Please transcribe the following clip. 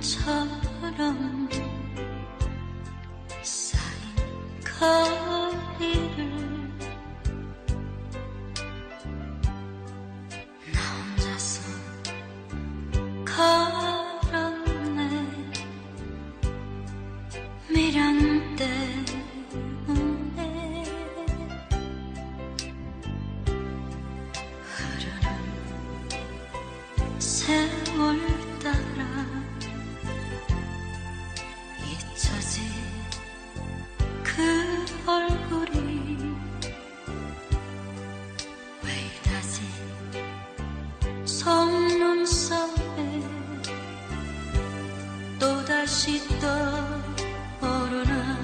눈처럼 쌓인 거리를 나 혼자서 걸었네. 미련 때문에 흐르는 세월 따라 또다시 떠오르나.